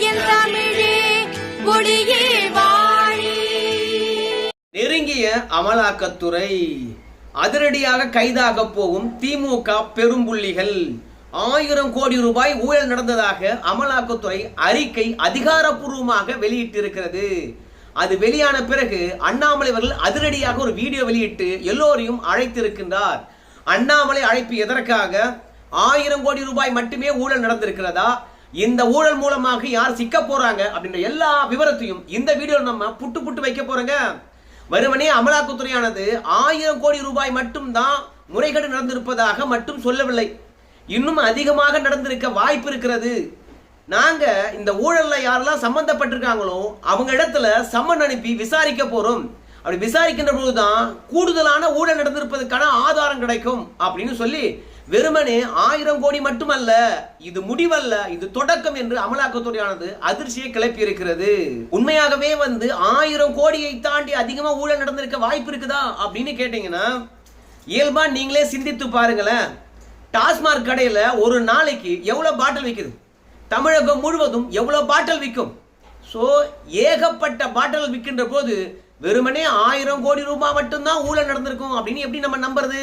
என் தமிழே மொழியே வாழி. நெருங்கிய அமலாக்கத்துறை அதிரடியாக கைதாக போகும் திமுக பெரும்புள்ளிகள் ஆயிரம் கோடி ரூபாய் ஊழல் நடந்ததாக அமலாக்கத்துறை அறிக்கை அதிகாரப்பூர்வமாக வெளியிட்டிருக்கிறது. அது வெளியான பிறகு அண்ணாமலை அவர்கள் அதிரடியாக ஒரு வீடியோ வெளியிட்டு எல்லோரையும் அழைத்திருக்கின்றார். அண்ணாமலை அழைப்பு எதற்காக? ஆயிரம் கோடி ரூபாய் மட்டுமே ஊழல் நடந்திருக்கிறதா? இந்த ஊழல் மூலமாக யார் சிக்க போறாங்க அப்படின்ற எல்லா விவரத்தையும் இந்த வீடியோ நம்ம புட்டு புட்டு வைக்க போறோங்க. வெறுமனே அமலாக்கத்துறையானது ஆயிரம் கோடி ரூபாய் மட்டும்தான் முறைகேடு நடந்திருப்பதாக மட்டும் சொல்லவில்லை. இன்னும் அதிகமாக நடந்திருக்க வாய்ப்பு இருக்கிறது. நாங்க இந்த ஊழல்ல யாரெல்லாம் சம்பந்தப்பட்டிருக்காங்களோ அவங்க இடத்துல சம்மன் அனுப்பி விசாரிக்க போறோம். அப்படி விசாரிக்கின்ற பொழுதுதான் கூடுதலான ஊழல் நடந்திருப்பதற்கான ஆதாரம் கிடைக்கும் அப்படின்னு சொல்லி வெறுமனே ஆயிரம் கோடி மட்டுமல்ல இது முடிவல்ல இது தொடக்கம் என்று அமலாக்கத்துறையானது அதிர்ச்சியை கிளப்பி இருக்கிறது உண்மையாகவே வந்து ஆயிரம் கோடியை தாண்டி அதிகமா ஊழல் நடந்திருக்க வாய்ப்பு இருக்குதா அப்படின்னு கேட்டீங்கன்னா இயல்பா நீங்களே சிந்தித்து பாருங்களேன். டாஸ்மாக் கடையில ஒரு நாளைக்கு எவ்வளவு பாட்டில் விற்குது தமிழகம் முழுவதும் எவ்வளவு பாட்டில் விற்கும்? ஸோ ஏகப்பட்ட பாட்டில் விற்கின்ற போது வெறுமனே ஆயிரம் கோடி ரூபாய் மட்டும்தான் ஊழல் நடந்திருக்கும் அப்படின்னு எப்படி நம்ம நம்புறது?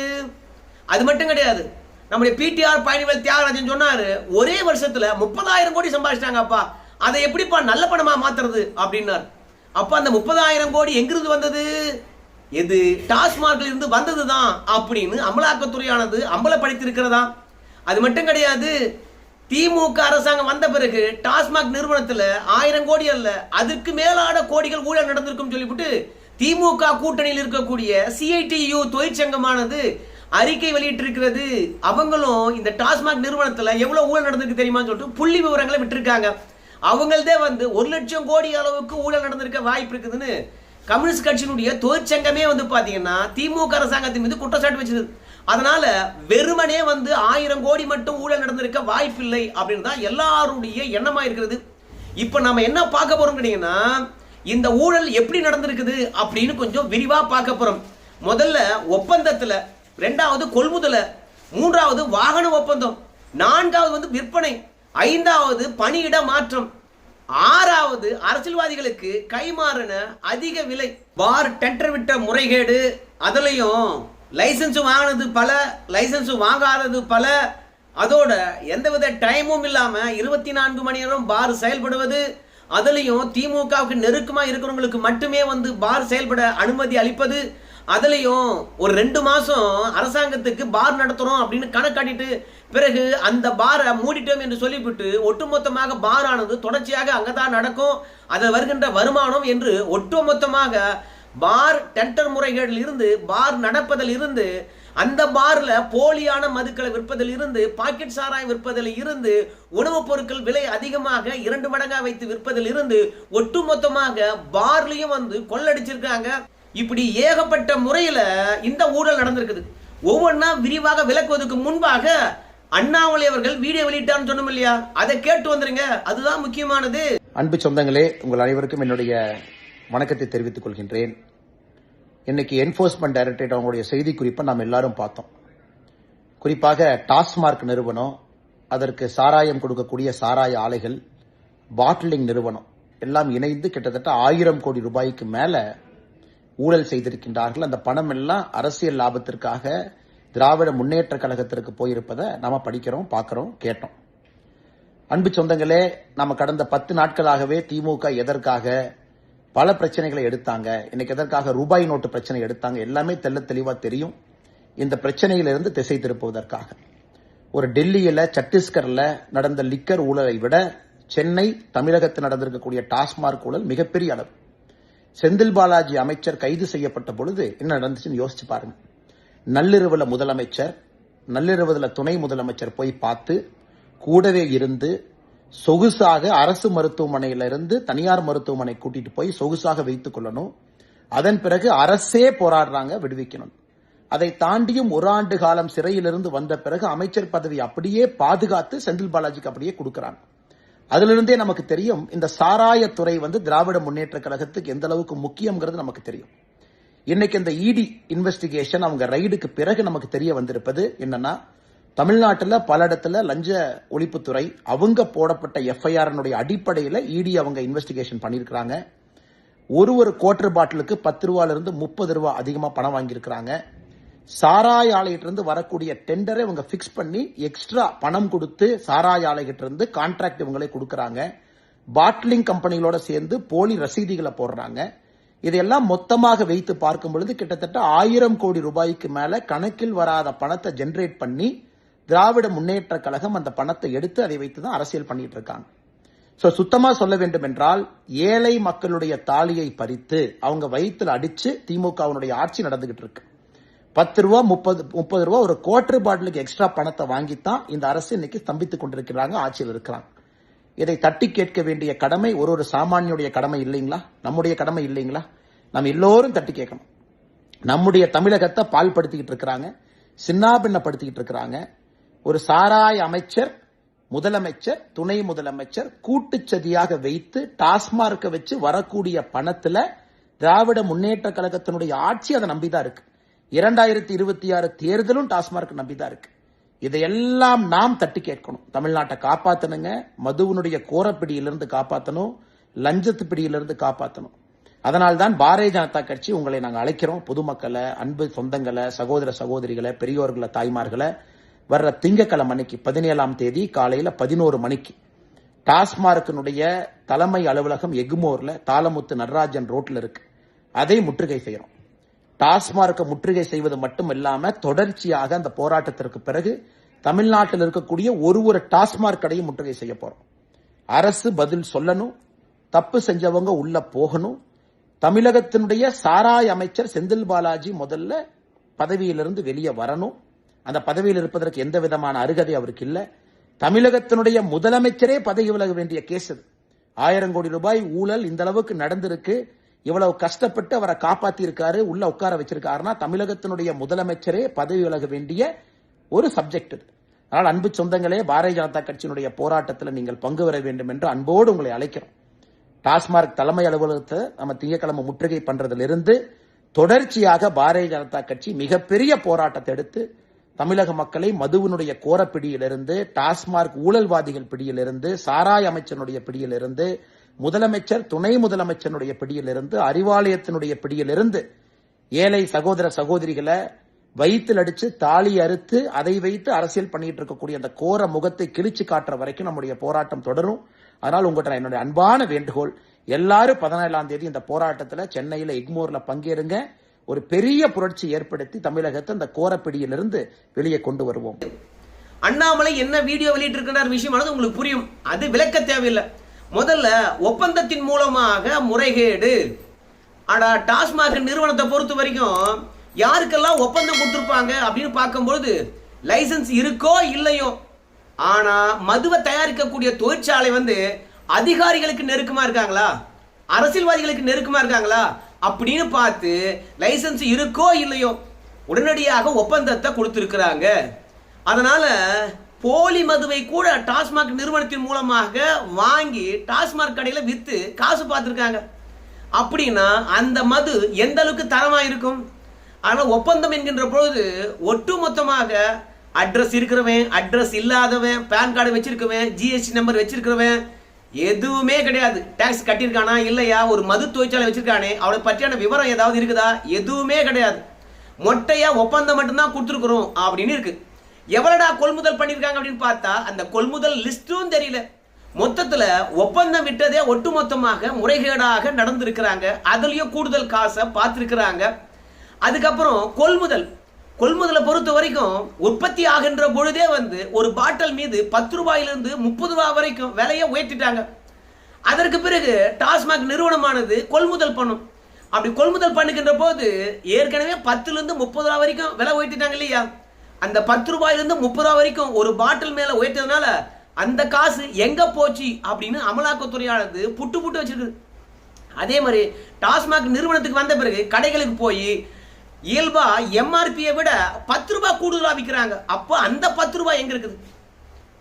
அது மட்டும் கிடையாது. நம்முடைய பிடிஆர் பயணிகள் தியாகராஜன் சொன்னாரு ஒரே வருஷத்துல முப்பதாயிரம் கோடி சம்பாதிச்சிட்டாங்கப்பா. அதை எப்படிப்பா நல்ல பணமா மாத்துறது? அப்படின்னார். அப்ப அந்த முப்பதாயிரம் கோடி எங்கிருந்து வந்தது? எது? டாஸ்மார்க்ல இருந்து வந்தது தான் அப்படின்னு அமலாக்கத்துறையானது அம்பலப்படுத்தியிருக்கிறதா? அது மட்டும் கிடையாது திமுக அரசாங்கம் வந்த பிறகு டாஸ்மாக் நிறுவனத்துல ஆயிரம் கோடி அல்ல அதுக்கு மேலான கோடிகள் ஊழல் நடந்திருக்கும் சொல்லிவிட்டு திமுக கூட்டணியில் இருக்கக்கூடிய சிஐடியு தொழிற்சங்கமானது அறிக்கை வெளியிட்டிருக்கிறது. அவங்களும் இந்த டாஸ்மாக் நிறுவனத்தில் எவ்வளோ ஊழல் நடந்திருக்கு தெரியுமான்னு சொல்லிட்டு புள்ளி விவரங்களை விட்டுருக்காங்க. அவங்கள்தே வந்து ஒரு லட்சம் கோடி அளவுக்கு ஊழல் நடந்திருக்க வாய்ப்பு இருக்குதுன்னு கம்யூனிஸ்ட் கட்சியினுடைய தொழிற்சங்கமே வந்து பார்த்தீங்கன்னா திமுக அரசாங்கத்தின் மீது குற்றச்சாட்டு வச்சது. அதனால வெறுமனே வந்து ஆயிரம் கோடி மட்டும் ஊழல் நடந்திருக்க வாய்ப்பில்லை அப்படின்னு தான் எல்லாருடைய எண்ணமா இருக்கிறது. இப்போ நம்ம என்ன பார்க்க போறோம் கேட்டீங்கன்னா இந்த ஊழல் எப்படி நடந்திருக்குது அப்படின்னு கொஞ்சம் விரிவா பார்க்க போறோம். முதல்ல ஒப்பந்தத்தில் ரெண்டாவது கொள்முதலை மூன்றாவது வாகன ஒப்பந்தம் நான்காவது வந்து விற்பனை ஐந்தாவது பணியிட மாற்றம் ஆறாவது அரசியல்வாதிகளுக்கு கைமாறின அதிக விலை. பார் டெண்டர் விட்ட முறைகேடு அதுலேயும் லைசன்ஸ் வாங்கினது பல லைசன்ஸ் வாங்காதது பல அதோட எந்தவித டைமும் இல்லாமல் இருபத்தி நான்கு மணி நேரம் பார் செயல்படுவது அதுலேயும் திமுகவுக்கு நெருக்கமாக இருக்கிறவங்களுக்கு மட்டுமே வந்து பார் செயல்பட அனுமதி அளிப்பது அதுலேயும் ஒரு ரெண்டு மாதம் அரசாங்கத்துக்கு பார் நடத்துகிறோம் அப்படின்னு கணக்காட்டிட்டு பிறகு அந்த பாரை மூடிட்டோம் என்று சொல்லிவிட்டு ஒட்டுமொத்தமாக பாரானது தொடர்ச்சியாக தொடர்ச்சியாக அங்கதான் நடக்கும். அதை வருகின்ற வருமானம் என்று ஒட்டுமொத்தமாக பார் டெண்டர் முறைகளில் இருந்து பார் நடப்பதில் இருந்து அந்த பார்ல போலியான மதுக்களை விற்பதில் இருந்து பாக்கெட் சாராயம் விற்பதில் இருந்து உணவுப் பொருட்கள் விலை அதிகமாக இரண்டு மடங்கா வைத்து விற்பதில் இருந்து ஒட்டுமொத்தமாக பார்லயும் வந்து கொள்ளடிச்சிருக்காங்க. இப்படி ஏகப்பட்ட முறையில் இந்த ஊழல் நடந்திருக்குது. ஒவ்வொன்றா விரிவாக விளக்குவதற்கு முன்பாக அண்ணாமலை அவர்கள் வீடியோ வெளியிட்டான்னு சொன்னோம் இல்லையா? அதை கேட்டு வந்துருங்க. அதுதான் முக்கியமானது. அன்பு சொந்தங்களே உங்கள் அனைவருக்கும் என்னுடைய வணக்கத்தை தெரிவித்துக் கொள்கின்றேன். இன்னைக்கு என்போர்ஸ்மெண்ட் டைரக்டரேட் அவங்களுடைய செய்தி குறிப்பை நாம் எல்லாரும் பார்த்தோம். குறிப்பாக டாஸ்மார்க் நிறுவனம் அதற்கு சாராயம் கொடுக்கக்கூடிய சாராய ஆலைகள் பாட்டிலிங் நிறுவனம் எல்லாம் இணைந்து கிட்டத்தட்ட ஆயிரம் கோடி ரூபாய்க்கு மேலே ஊழல் செய்திருக்கின்றார்கள். அந்த பணம் எல்லாம் அரசியல் லாபத்திற்காக திராவிட முன்னேற்ற கழகத்திற்கு போயிருப்பதை நாம படிக்கிறோம் பார்க்கிறோம் கேட்டோம். அன்பு சொந்தங்களே நம்ம கடந்த பத்து நாட்களாகவே திமுக எதற்காக பல பிரச்சனைகளை எடுத்தாங்க. இன்னைக்கு எதற்காக ரூபாய் நோட்டு பிரச்சனை எடுத்தாங்க. எல்லாமே தெல்ல தெளிவா தெரியும். இந்த பிரச்சனையிலிருந்து திசை திருப்புவதற்காக. ஒரு டெல்லியில சத்தீஸ்கர்ல நடந்த லிக்கர் ஊழலை விட சென்னை தமிழகத்தில் நடந்திருக்கக்கூடிய டாஸ்மார்க் ஊழல் மிகப்பெரிய அளவு. செந்தில் பாலாஜி அமைச்சர் கைது செய்யப்பட்ட பொழுது என்ன நடந்துச்சுன்னு யோசிச்சு பாருங்க. நள்ளிரவுல முதலமைச்சர் நள்ளிரவுல துணை முதலமைச்சர் போய் பார்த்து கூடவே இருந்து சொகுசாக அரசு மருத்துவமனையில இருந்து தனியார் மருத்துவமனை கூட்டிட்டு போய் சொகுசாக வைத்துக் கொள்ளணும். அதன் பிறகு அரசே போராடுறாங்க விடுவிக்கணும். அதை தாண்டியும் ஒரு ஆண்டு காலம் சிறையிலிருந்து வந்த பிறகு அமைச்சர் பதவி அப்படியே பாதுகாத்து செந்தில் பாலாஜிக்கு அப்படியே கொடுக்கறாங்க. அதிலிருந்தே நமக்கு தெரியும் இந்த சாராயத்துறை வந்து திராவிட முன்னேற்ற கழகத்துக்கு எந்த அளவுக்கு முக்கியம்ங்கிறது நமக்கு தெரியும். இன்னைக்கு இந்த இடி இன்வெஸ்டிகேஷன் அவங்க ரைடுக்கு பிறகு நமக்கு தெரிய வந்திருப்பது என்னன்னா தமிழ்நாட்டில் பல இடத்துல லஞ்ச ஒழிப்புத்துறை அவங்க போடப்பட்ட எஃப்ஐஆர் அடிப்படையில் இடி அவங்க இன்வெஸ்டிகேஷன் பண்ணியிருக்கிறாங்க. ஒரு ஒரு குவார்டர் பாட்டிலுக்கு பத்து ரூபாயிலிருந்து முப்பது ரூபா அதிகமாக பணம் வாங்கியிருக்கிறாங்க. சாராய ஆலையிட்டிருந்து வரக்கூடிய டெண்டரை இவங்க பிக்ஸ் பண்ணி எக்ஸ்ட்ரா பணம் கொடுத்து சாராய ஆலைகிட்டிருந்து கான்ட்ராக்ட் இவங்களே கொடுக்குறாங்க. பாட்லிங் கம்பெனிகளோட சேர்ந்து போலி ரசீதிகளை போடுறாங்க. இதையெல்லாம் மொத்தமாக வைத்து பார்க்கும் பொழுது கிட்டத்தட்ட ஆயிரம் கோடி ரூபாய்க்கு மேல கணக்கில் வராத பணத்தை ஜெனரேட் பண்ணி திராவிட முன்னேற்ற கழகம் அந்த பணத்தை எடுத்து அதை வைத்து தான் அரசியல் பண்ணிட்டு இருக்காங்க. சோ சுத்தமா சொல்ல வேண்டும் என்றால் ஏழை மக்களுடைய தாலியை பறித்து அவங்க வயித்துல அடிச்சு திமுகவுடைய ஆட்சி நடந்துகிட்டு இருக்கு. பத்து ரூபா முப்பது முப்பது ரூபா ஒரு குவார்டர் பாட்டிலுக்கு எக்ஸ்ட்ரா பணத்தை வாங்கித்தான் இந்த அரசு இன்னைக்கு ஸ்தம்பித்துக் கொண்டிருக்கிறாங்க ஆட்சியில் இருக்கிறாங்க. இதை தட்டி கேட்க வேண்டிய கடமை ஒரு ஒரு சாமானியுடைய கடமை இல்லைங்களா? நம்முடைய கடமை இல்லைங்களா? நம்ம எல்லோரும் தட்டி கேட்கணும். நம்முடைய தமிழகத்தை பால்படுத்திக்கிட்டு இருக்கிறாங்க சின்னாபின்னப்படுத்திக்கிட்டு இருக்கிறாங்க. ஒரு சாராய அமைச்சர் முதலமைச்சர் துணை முதலமைச்சர் கூட்டுச்சதியாக வைத்து டாஸ்மார்க்கை வச்சு வரக்கூடிய பணத்துல திராவிட முன்னேற்ற கழகத்தினுடைய ஆட்சி அதை நம்பிதான் இருக்கு. இரண்டாயிரத்தி இருபத்தி ஆறு தேர்தலும் டாஸ்மார்க் நம்பிதான் இருக்கு. இதையெல்லாம் நாம் தட்டி கேட்கணும். தமிழ்நாட்டை காப்பாத்தணுங்க. மதுவனுடைய கோரப்பிடியிலிருந்து காப்பாத்தணும். லஞ்சத்து பிடியிலிருந்து காப்பாத்தணும். அதனால்தான் பாரதிய ஜனதா கட்சி உங்களை நாங்கள் அழைக்கிறோம். பொதுமக்களை அன்பு சொந்தங்களை சகோதர சகோதரிகளை பெரியோர்களை தாய்மார்களை. வர்ற திங்கக்கிழமை அன்னைக்கு பதினேழாம் தேதி காலையில பதினோரு மணிக்கு டாஸ்மார்க்கினுடைய தலைமை அலுவலகம் எக்மோரில் தாளமுத்து நடராஜன் ரோட்ல இருக்கு. அதை முற்றுகை செய்யறோம். டாஸ்மார்க்கை முற்றுகை செய்வது மட்டுமல்லாம தொடர்ச்சியாக அந்த போராட்டத்திற்கு பிறகு தமிழ்நாட்டில் இருக்கக்கூடிய ஒரு ஒரு டாஸ்மார்க் கடையும் முற்றுகை செய்ய போறோம். அரசு பதில் சொல்லணும் தப்பு செஞ்சவங்க உள்ள போகணும். தமிழகத்தினுடைய சாராய் அமைச்சர் செந்தில் பாலாஜி முதல்ல பதவியிலிருந்து வெளியே வரணும். அந்த பதவியில் இருப்பதற்கு எந்த விதமான அருகதை அவருக்கு இல்லை. தமிழகத்தினுடைய முதலமைச்சரே பதவி விலக வேண்டிய கேஸ் அது ஆயிரம் கோடி ரூபாய் ஊழல் இந்த அளவுக்கு நடந்திருக்கு. இவ்வளவு கஷ்டப்பட்டு அவரை காப்பாத்தி இருக்காரு உள்ள உட்கார வச்சிருக்காருன்னா தமிழகத்தினுடைய முதலமைச்சரே பதவி விலக வேண்டிய ஒரு சப்ஜெக்ட் இது அதனால் அன்பு சொந்தங்களே பாரதிய ஜனதா கட்சியினுடைய போராட்டத்தில் நீங்கள் பங்கு பெற வேண்டும் என்று அன்போடு உங்களை அழைக்கிறோம். டாஸ்மார்க் தலைமை அலுவலகத்தை நம்ம திங்கக்கிழமை முற்றுகை பண்றதிலிருந்து தொடர்ச்சியாக பாரதிய ஜனதா கட்சி மிகப்பெரிய போராட்டத்தை எடுத்து தமிழக மக்களை மதுவினுடைய கோரப்பிடியிலிருந்து டாஸ்மார்க் ஊழல்வாதிகள் பிடியிலிருந்து சாராய அமைச்சனுடைய பிடியிலிருந்து முதலமைச்சர் துணை முதலமைச்சருடைய பிடியிலிருந்து அறிவாலயத்தினுடைய பிடியிலிருந்து ஏழை சகோதர சகோதரிகளை வயிற்றில் அடிச்சு தாலி அறுத்து அதை வைத்து அரசியல் பண்ணிட்டு இருக்கக்கூடிய அந்த கோர முகத்தை கிழிச்சு காட்டுற வரைக்கும் நம்முடைய போராட்டம் தொடரும். அதனால் உங்கள்கிட்ட என்னுடைய அன்பான வேண்டுகோள் எல்லாரும் பதினேழாம் தேதி இந்த போராட்டத்தில் சென்னையில் எக்மோர்ல பங்கேறுங்க. ஒரு பெரிய புரட்சி ஏற்படுத்தி தமிழகத்தை அந்த கோரப்பிடியிலிருந்து வெளியே கொண்டு வருவோம். அண்ணாமலை என்ன வீடியோ வெளியிட்டு இருக்கிற விஷயமானது உங்களுக்கு புரியும். அது விளக்க தேவையில்லை. முதல்ல ஒப்பந்தத்தின் மூலமாக முறைகேடு. ஆனா டாஸ்மாக் நிறுவனத்தை பொறுத்த வரைக்கும் யாருக்கெல்லாம் ஒப்பந்தம் கொடுத்துருப்பாங்க அப்படின்னு பார்க்கும்பொழுது லைசன்ஸ் இருக்கோ இல்லையோ ஆனா மதுவை தயாரிக்கக்கூடிய தொழிற்சாலை வந்து அதிகாரிகளுக்கு நெருக்கமா இருக்காங்களா? அரசியல்வாதிகளுக்கு நெருக்கமா இருக்காங்களா? அப்படின்னு பார்த்து லைசன்ஸ் இருக்கோ இல்லையோ உடனடியாக ஒப்பந்தத்தை கொடுத்துருக்குறாங்க. அதனால போலி மதுவை கூட டாஸ்மாக் நிறுவனத்தின் மூலமாக வாங்கி டாஸ்மாக் கடையில் விற்று காசு பார்த்துருக்காங்க. அப்படின்னா அந்த மது எந்த அளவுக்கு தரமாக இருக்கும் ஆனால் ஒப்பந்தம் என்கின்ற பொழுது ஒட்டுமொத்தமாக அட்ரஸ் இருக்கிறவன் அட்ரஸ் இல்லாதவன் பேன் கார்டு வச்சிருக்கவன் ஜிஎஸ்டி நம்பர் வச்சிருக்கிறவன் எதுவுமே கிடையாது. டேக்ஸ் கட்டியிருக்கானா? இல்லையா? ஒரு மது தொழிற்சாலை வச்சிருக்கானே? அவளை பற்றியான விவரம் ஏதாவது இருக்குதா? எதுவுமே கிடையாது. மொட்டையா ஒப்பந்தம் மட்டும்தான் கொடுத்துருக்குறோம் அப்படின்னு இருக்கு. எவ்வளடா கொள்முதல் பண்ணியிருக்காங்க அப்படின்னு பார்த்தா அந்த கொள்முதல் லிஸ்ட்டும் தெரியல. மொத்தத்தில் ஒப்பந்தம் விட்டதே ஒட்டுமொத்தமாக முறைகேடாக நடந்திருக்கிறாங்க. அதுலேயும் கூடுதல் காசை பார்த்துருக்குறாங்க. அதுக்கப்புறம் கொள்முதல். கொள்முதலை பொறுத்த வரைக்கும் உற்பத்தி ஆகின்ற பொழுதே வந்து ஒரு பாட்டில் மீது பத்து ரூபாயிலிருந்து முப்பது ரூபாய் வரைக்கும் விலையை உயர்த்திட்டாங்க. அதற்கு பிறகு டாஸ்மாக் நிறுவனமானது கொள்முதல் பண்ணும். அப்படி கொள்முதல் பண்ணுகின்ற போது ஏற்கனவே பத்துலேருந்து முப்பது ரூபா வரைக்கும் விலை உயர்த்திட்டாங்க இல்லையா? அந்த பத்து ரூபாயிலிருந்து முப்பது ரூபா வரைக்கும் ஒரு பாட்டில் மேலே உயர்த்ததுனால அந்த காசு எங்க போச்சு அப்படின்னு அமலாக்கத்துறையானது புட்டு புட்டு வச்சிருக்குது அதே மாதிரி டாஸ்மாக் நிறுவனத்துக்கு வந்த பிறகு கடைகளுக்கு போய் இயல்பா எம்ஆர்பியை விட பத்து ரூபாய் கூடுதலாக விற்கிறாங்க அப்போ அந்த பத்து ரூபாய் எங்க இருக்குது?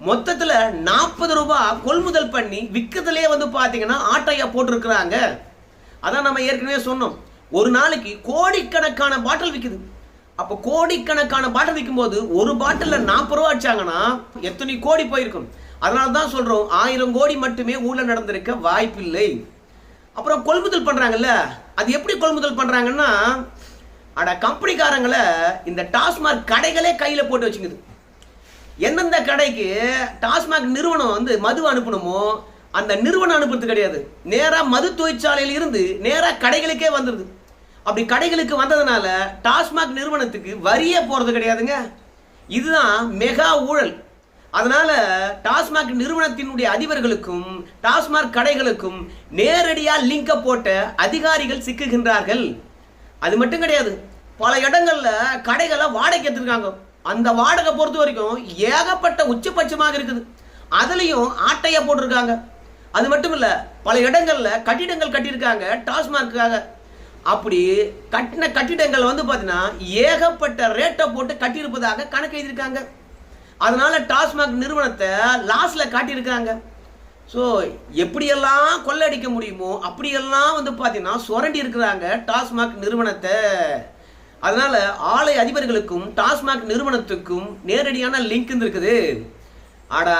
மொத்தத்தில் நாற்பது ரூபாய் கொள்முதல் பண்ணி விற்கிறதுலே வந்து பார்த்தீங்கன்னா ஆட்டையா போட்டிருக்கிறாங்க. அதான் நம்ம ஏற்கனவே சொன்னோம். ஒரு நாளைக்கு கோடிக்கணக்கான பாட்டில் விற்குது அப்போ கோடிக்கணக்கான பாட்டில் விற்கும்போது ஒரு பாட்டிலில் நாற்பது ரூபா அடிச்சாங்கன்னா எத்தனை கோடி போயிருக்கும்? அதனால தான் சொல்றோம் ஆயிரம் கோடி மட்டுமே ஊழல் நடந்திருக்க வாய்ப்பில்லை. அப்புறம் கொள்முதல் பண்றாங்கல்ல அது எப்படி கொள்முதல் பண்றாங்கன்னா அட கம்பெனிக்காரங்களை இந்த டாஸ்மாக் கடைகளே கையில் போட்டு வச்சுக்குது. எந்தெந்த கடைக்கு டாஸ்மாக் நிறுவனம் வந்து மது அனுப்பணுமோ அந்த நிறுவனம் அனுப்புறது கிடையாது. நேராக மது தொழிற்சாலையில் இருந்து நேராக கடைகளுக்கே வந்துடுது அப்படி கடைகளுக்கு வந்ததுனால டாஸ்மாக் நிறுவனத்துக்கு வரியே போகிறது கிடையாதுங்க. இதுதான் மெகா ஊழல். அதனால டாஸ்மாக் நிறுவனத்தினுடைய அதிபர்களுக்கும் டாஸ்மாக் கடைகளுக்கும் நேரடியாக லிங்கை போட்ட அதிகாரிகள் சிக்குகின்றார்கள். அது மட்டும் கிடையாது. பல இடங்களில் கடைகளை வாடகை எடுத்துருக்காங்க. அந்த வாடகை பொறுத்த வரைக்கும் ஏகப்பட்ட உச்சபட்சமாக இருக்குது. அதுலேயும் ஆட்டையை போட்டிருக்காங்க. அது மட்டும் இல்லை பல இடங்களில் கட்டிடங்கள் கட்டியிருக்காங்க டாஸ்மார்க்காக அப்படி கட்டின கட்டிடங்கள் வந்து பார்த்தீங்கன்னா ஏகப்பட்ட ரேட்டை போட்டு கட்டியிருப்பதாக கணக்கு எழுதியிருக்காங்க. அதனால டாஸ்மாக் நிறுவனத்தை லாஸில் காட்டியிருக்காங்க. ஸோ எப்படியெல்லாம் கொள்ளடிக்க முடியுமோ அப்படியெல்லாம் வந்து பார்த்தீங்கன்னா சுரண்டி இருக்கிறாங்க டாஸ்மாக் நிறுவனத்தை. அதனால் ஆலை அதிபர்களுக்கும் டாஸ்மாக் நிறுவனத்துக்கும் நேரடியான லிங்க் இருந்திருக்குது. ஆடா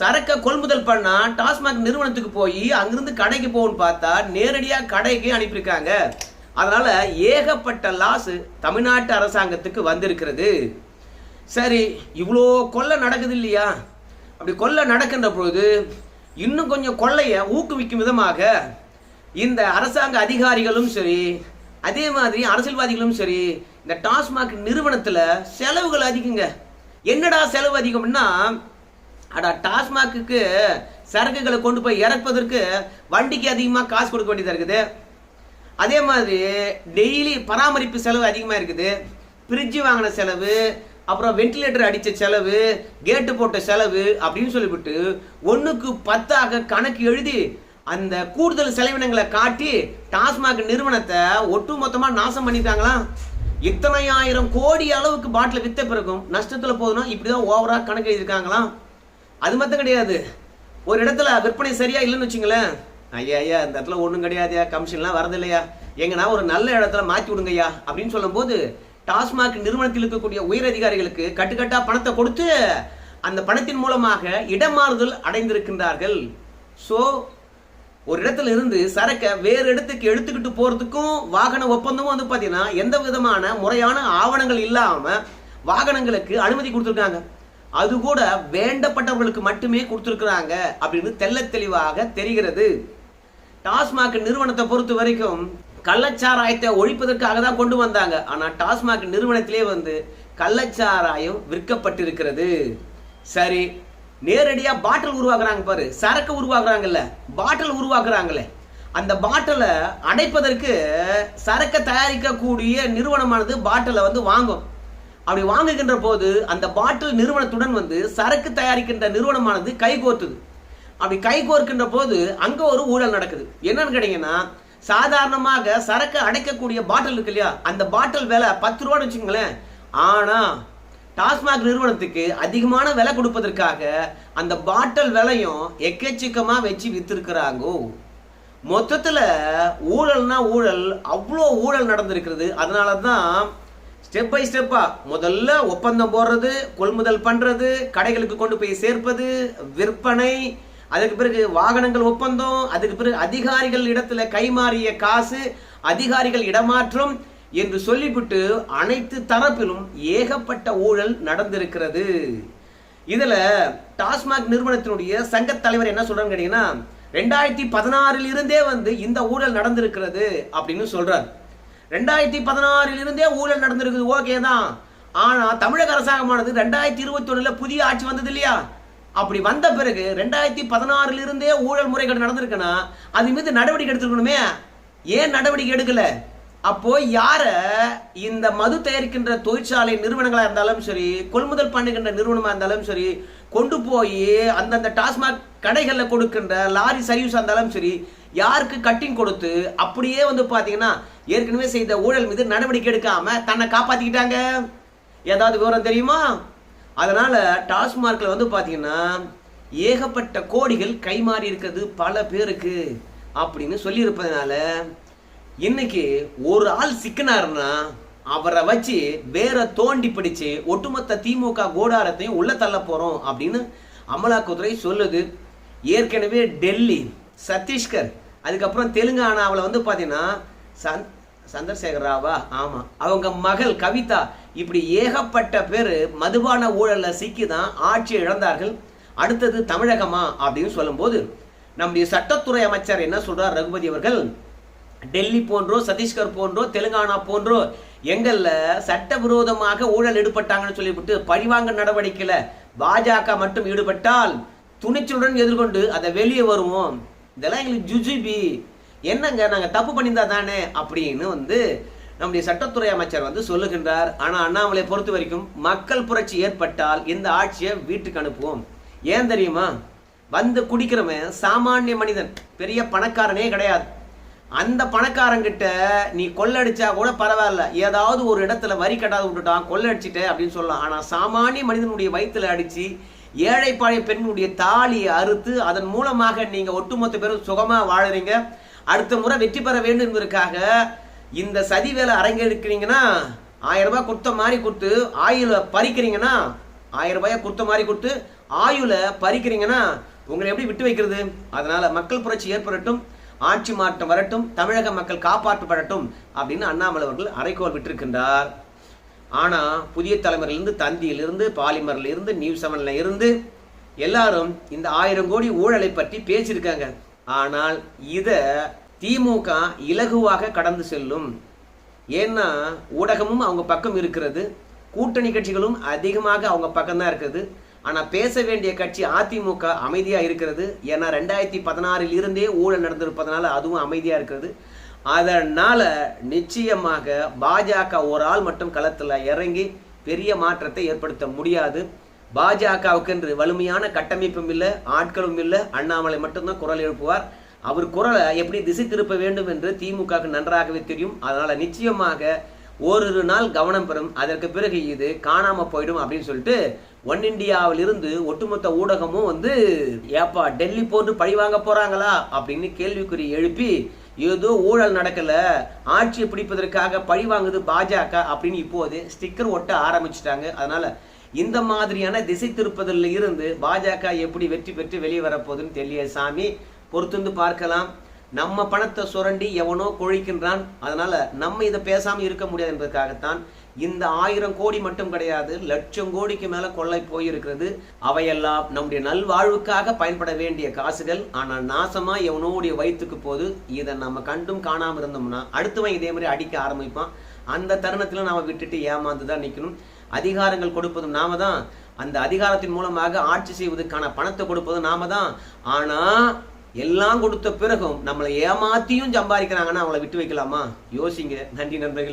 சரக்கை கொள்முதல் பண்ணால் டாஸ்மாக் நிறுவனத்துக்கு போய் அங்கிருந்து கடைக்கு போகணும்னு பார்த்தா நேரடியாக கடைக்கு அனுப்பியிருக்காங்க. அதனால் ஏகப்பட்ட லாஸு தமிழ்நாட்டு அரசாங்கத்துக்கு வந்திருக்கிறது. சரி இவ்வளோ கொள்ளை நடக்குது இல்லையா? அப்படி கொள்ளை நடக்கின்ற பொழுது இன்னும் கொஞ்சம் கொள்ளையை ஊக்குவிக்கும் விதமாக இந்த அரசாங்க அதிகாரிகளும் சரி அதே மாதிரி அரசியல்வாதிகளும் சரி இந்த டாஸ்மாக் நிறுவனத்தில் செலவுகள் அதிகங்க. என்னடா செலவு அதிகம்னா அடா டாஸ்மாக்கு சரக்குகளை கொண்டு போய் இறப்பதற்கு வண்டிக்கு அதிகமாக காசு கொடுக்க வேண்டியதாக இருக்குது? அதே மாதிரி டெய்லி பராமரிப்பு செலவு அதிகமாக இருக்குது. ஃப்ரிட்ஜ் வாங்கின செலவு அப்புறம் வென்டிலேட்டர் அடித்த செலவு கேட்டு போட்ட செலவு அப்படின்னு சொல்லிவிட்டு ஒன்றுக்கு பத்தாக கணக்கு எழுதி அந்த கூடுதல் செலவினங்களை காட்டி டாஸ்மாக் நிறுவனத்தை ஒட்டு மொத்தமாக நாசம் பண்ணிட்டாங்களா? இத்தனை ஆயிரம் கோடி அளவுக்கு பாட்டில் வித்த பிறகும் நஷ்டத்தில் போகுதுன்னா இப்படி தான் ஓவராக கணக்கு எழுதியிருக்காங்களாம். அது மட்டும் கிடையாது. ஒரு இடத்துல விற்பனை சரியாக இல்லைன்னு வச்சுங்களேன். ஐயா ஐயா இந்த இடத்துல ஒன்றும் கிடையாதுயா கமிஷன்லாம் வரது இல்லையா எங்கன்னா ஒரு நல்ல இடத்துல மாற்றி விடுங்கய்யா. அப்படின்னு சொல்லும்போது டாஸ்மாக் நிறுவனத்தில் இருக்கக்கூடிய உயர் அதிகாரிகளுக்கு கட்டுக்கட்டா பணத்தை கொடுத்து அந்த பணத்தின் மூலமாக இடமாறுதல் அடைந்திருக்கின்றார்கள். ஸோ ஒரு இடத்துல இருந்து சரக்கை வேறு இடத்துக்கு எடுத்துக்கிட்டு போகிறதுக்கும் வாகன ஒப்பந்தமும் வந்து பார்த்தீங்கன்னா எந்த விதமான முறையான ஆவணங்கள் இல்லாமல் வாகனங்களுக்கு அனுமதி கொடுத்துருக்காங்க. அது கூட வேண்டப்பட்டவர்களுக்கு மட்டுமே கொடுத்துருக்குறாங்க அப்படின்னு தெள்ள தெளிவாக தெரிகிறது. டாஸ்மாக் நிறுவனத்தை பொறுத்த வரைக்கும் கள்ளச்சாராயத்தை ஒழிப்பதற்காக தான் கொண்டு வந்தாங்க. ஆனால் டாஸ்மாக் நிறுவனத்திலே வந்து கள்ளச்சாராயம் விற்கப்பட்டிருக்கிறது. சரி நேரடியாக பாட்டில் உருவாக்குறாங்க பாரு. சரக்கு உருவாக்குறாங்கல்ல. பாட்டில் உருவாக்குறாங்களே. அந்த பாட்டிலை அடைப்பதற்கு சரக்கை தயாரிக்கக்கூடிய நிறுவனமானது பாட்டிலை வந்து வாங்கும். அப்படி வாங்குகின்ற போது அந்த பாட்டில் நிறுவனத்துடன் வந்து சரக்கு தயாரிக்கின்ற நிறுவனமானது கைகோத்துது அப்படி கைகோர்க்கின்ற போது அங்க ஒரு ஊழல் நடக்குது. என்னன்னு கேட்டீங்கன்னா சாதாரணமாக சரக்கு அடைக்கக்கூடிய பாட்டில் இருக்கு இல்லையா? அந்த பாட்டில் விலை பத்து ரூபான்னு வச்சுக்கோங்களேன். ஆனா டாஸ்மாக் நிறுவனத்துக்கு அதிகமான விலை கொடுப்பதற்காக அந்த பாட்டில் விலையும் எக்கச்சக்கமா வச்சு வித்திருக்கிறாங்கோ. மொத்தத்துல ஊழல்னா ஊழல் அவ்வளோ ஊழல் நடந்திருக்கிறது. அதனால தான் ஸ்டெப் பை ஸ்டெப்பா முதல்ல ஒப்பந்தம் போடுறது கொள்முதல் பண்றது கடைகளுக்கு கொண்டு போய் சேர்ப்பது விற்பனை அதுக்கு பிறகு வாகனங்கள் ஒப்பந்தம் அதுக்கு பிறகு அதிகாரிகள் இடத்துல கைமாறிய காசு அதிகாரிகள் இடமாற்றம் என்று சொல்லிவிட்டு அனைத்து தரப்பிலும் ஏகப்பட்ட ஊழல் நடந்திருக்கிறது. இதுல டாஸ்மாக் நிறுவனத்தினுடைய சங்க தலைவர் என்ன சொல்றான்னு கேட்டீங்கன்னா ரெண்டாயிரத்தி பதினாறில் இருந்தே வந்து இந்த ஊழல் நடந்திருக்கிறது அப்படின்னு சொல்றாரு. ரெண்டாயிரத்தி பதினாறில் இருந்தே ஊழல் நடந்திருக்குது ஓகே தான். ஆனா தமிழக அரசாங்கமானது ரெண்டாயிரத்தி இருபத்தி ஒண்ணுல புதிய ஆட்சி வந்தது இல்லையா? அப்படி வந்த பிறகு ரெண்டாயிரத்தி பதினாறுல இருந்தே ஊழல் முறைகள் நடந்திருக்குன்னா அது மீது நடவடிக்கை எடுத்துருக்கணுமே. ஏன் நடவடிக்கை எடுக்கல? அப்போ யார இந்த மது தயாரிக்கின்ற தொழிற்சாலை நிறுவனங்களா இருந்தாலும் சரி கொள்முதல் பண்ணுகின்ற நிறுவனமா இருந்தாலும் சரி கொண்டு போய் அந்தந்த டாஸ்மாக் கடைகளில் கொடுக்கின்ற லாரி சர்வீஸ் இருந்தாலும் சரி யாருக்கு கட்டிங் கொடுத்து அப்படியே வந்து பாத்தீங்கன்னா ஏற்கனவே செய்த ஊழல் மீது நடவடிக்கை எடுக்காம தன்னை காப்பாத்திக்கிட்டாங்க. ஏதாவது விவரம் தெரியுமா? அதனால் டாஸ்மார்க்கில் வந்து பார்த்தீங்கன்னா ஏகப்பட்ட கோடிகள் கைமாறி இருக்கிறது பல பேருக்கு அப்படின்னு சொல்லியிருப்பதனால இன்னைக்கு ஒரு ஆள் சிக்கினாருன்னா அவரை வச்சு வேற தோண்டி பிடிச்சு ஒட்டுமொத்த திமுக கோடாரத்தையும் உள்ள தள்ள போறோம் அப்படின்னு அமலாக்கத்துறை சொல்லுது. ஏற்கனவே டெல்லி சத்தீஸ்கர் அதுக்கப்புறம் தெலுங்கானாவில் வந்து பார்த்தீங்கன்னா சந் சந்திரசேகர் ராவா ஆமாம் அவங்க மகள் கவிதா இப்படி ஏகப்பட்ட பேர் மதுபான ஊழலில் சிக்கி தான் ஆட்சி இழந்தார்கள். அடுத்தது தமிழகமா அப்படின்னு சொல்லும்போது நம்முடைய சட்டத்துறை அமைச்சர் என்ன சொல்றார் ரகுபதி அவர்கள்? டெல்லி போன்றோ சத்தீஸ்கர் போன்றோ தெலுங்கானா போன்றோ எங்கள்ல சட்டவிரோதமாக ஊழல் ஈடுபட்டாங்கன்னு சொல்லிவிட்டு பழிவாங்க நடவடிக்கையில பாஜக மட்டும் ஈடுபட்டால் துணிச்சலுடன் எதிர்கொண்டு அதை வெளியே வருவோம். இதெல்லாம் எங்களுக்கு ஜுஜிபி. என்னங்க நாங்கள் தப்பு பண்ணியிருந்தா தானே? அப்படின்னு வந்து நம்முடைய சட்டத்துறை அமைச்சர் வந்து சொல்லுகின்றார் ஆனால் அண்ணாமலை பொறுத்த வரைக்கும் மக்கள் புரட்சி ஏற்பட்டால் இந்த ஆட்சியை வீட்டுக்கு அனுப்புவோம். ஏன் தெரியுமா? வந்து குடிக்கிறவன் சாமானிய மனிதன் பெரிய பணக்காரனே கிடையாது. அந்த பணக்காரங்கிட்ட நீ கொள்ளடிச்சா கூட பரவாயில்ல. ஏதாவது ஒரு இடத்துல வரி கட்டாத விட்டுட்டான் கொள்ளடிச்சிட்ட அப்படின்னு சொல்லலாம். ஆனால் சாமானிய மனிதனுடைய வயிற்றுல அடித்து ஏழைப்பாளைய பெண்ணுடைய தாலியை அறுத்து அதன் மூலமாக நீங்கள் ஒட்டுமொத்த பேரும் சுகமாக வாழறீங்க. அடுத்த முறை வெற்றி பெற வேண்டும் என்பதற்காக இந்த சதி வேலை அரங்கெடுக்கிறீங்கன்னா ஆயிரம் ரூபாய் கொடுத்த மாதிரி கொடுத்து ஆயுள பறிக்கிறீங்கன்னா ஆயிரம் ரூபாயை கொடுத்த மாதிரி கொடுத்து ஆயுள பறிக்கிறீங்கன்னா உங்களை எப்படி விட்டு வைக்கிறது? அதனால மக்கள் புரட்சி ஏற்படட்டும் ஆட்சி மாற்றம் வரட்டும் தமிழக மக்கள் காப்பாற்றப்படட்டும் அப்படின்னு அண்ணாமலை அவர்கள் அறைகோல் விட்டிருக்கின்றார். ஆனால் புதிய தலைமுறையிலிருந்து தந்தியிலிருந்து பாலிமர்ல இருந்து நியூஸ் செவன்ல இருந்து எல்லாரும் இந்த ஆயிரம் கோடி ஊழலை பற்றி பேசியிருக்காங்க. ஆனால் இதை திமுக இலகுவாக கடந்து செல்லும். ஏன்னா ஊடகமும் அவங்க பக்கம் இருக்கிறது. கூட்டணி கட்சிகளும் அதிகமாக அவங்க பக்கம் தான் இருக்குது. ஆனால் பேச வேண்டிய கட்சி அதிமுக அமைதியாக இருக்கிறது. ஏன்னா ரெண்டாயிரத்தி பதினாறில் இருந்தே ஊழல் நடந்திருப்பதனால அதுவும் அமைதியாக இருக்கிறது. அதனால் நிச்சயமாக பாஜக ஒரு ஆள் மட்டும் களத்தில் இறங்கி பெரிய மாற்றத்தை ஏற்படுத்த முடியாது. பாஜகவுக்கு என்று வலிமையான கட்டமைப்பும் இல்லை ஆட்களும் இல்லை அண்ணாமலை மட்டும்தான் குரல் எழுப்புவார். அவர் குரலை எப்படி திசை திருப்ப வேண்டும் என்று திமுகவுக்கு நன்றாகவே தெரியும். அதனால நிச்சயமாக ஓரிரு நாள் கவனம் பெறும். அதற்கு பிறகு இது காணாம போயிடும் அப்படின்னு சொல்லிட்டு ஒன் இந்தியாவில் இருந்து ஒட்டுமொத்த ஊடகமும் வந்து ஏப்பா டெல்லி போன்று பழி வாங்க போறாங்களா? அப்படின்னு கேள்விக்குறி எழுப்பி ஏதோ ஊழல் நடக்கல ஆட்சியை பிடிப்பதற்காக பழி வாங்குது பாஜக அப்படின்னு இப்போது ஸ்டிக்கர் ஒட்ட ஆரம்பிச்சிட்டாங்க. அதனால இந்த மாதிரியான திசை திருப்பதில் இருந்து பாஜக எப்படி வெற்றி பெற்று வெளியே வரப்போகுதுன்னு தெரியல சாமி. பொறுத்திருந்து பார்க்கலாம். நம்ம பணத்தை சுரண்டி எவனோ கொழிக்கின்றான். அதனால நம்ம இதை பேசாமல் இருக்க முடியாது என்பதற்காகத்தான் இந்த ஆயிரம் கோடி மட்டும் கிடையாது லட்சம் கோடிக்கு மேல கொள்ளை போயிருக்கிறது. அவையெல்லாம் நம்முடைய நல்வாழ்வுக்காக பயன்பட வேண்டிய காசுகள். ஆனால் நாசமா எவனோடைய வயிற்றுக்கு போது இதை நம்ம கண்டும் காணாமல் இருந்தோம்னா அடுத்தவன் இதே மாதிரி அடிக்க ஆரம்பிப்பான். அந்த தருணத்துல நாம விட்டுட்டு ஏமாந்து தான் நிற்கணும் அதிகாரங்கள் கொடுப்பதும் நாம தான். அந்த அதிகாரத்தின் மூலமாக ஆட்சி செய்வதற்கான பணத்தை கொடுப்பதும் நாம தான். ஆனா எல்லாம் கொடுத்த பிறகும் நம்மளை ஏமாத்தியும் சம்பாதிக்கிறாங்கன்னா அவங்கள விட்டு வைக்கலாமா? யோசிங்க நன்றி நண்பர்கள்.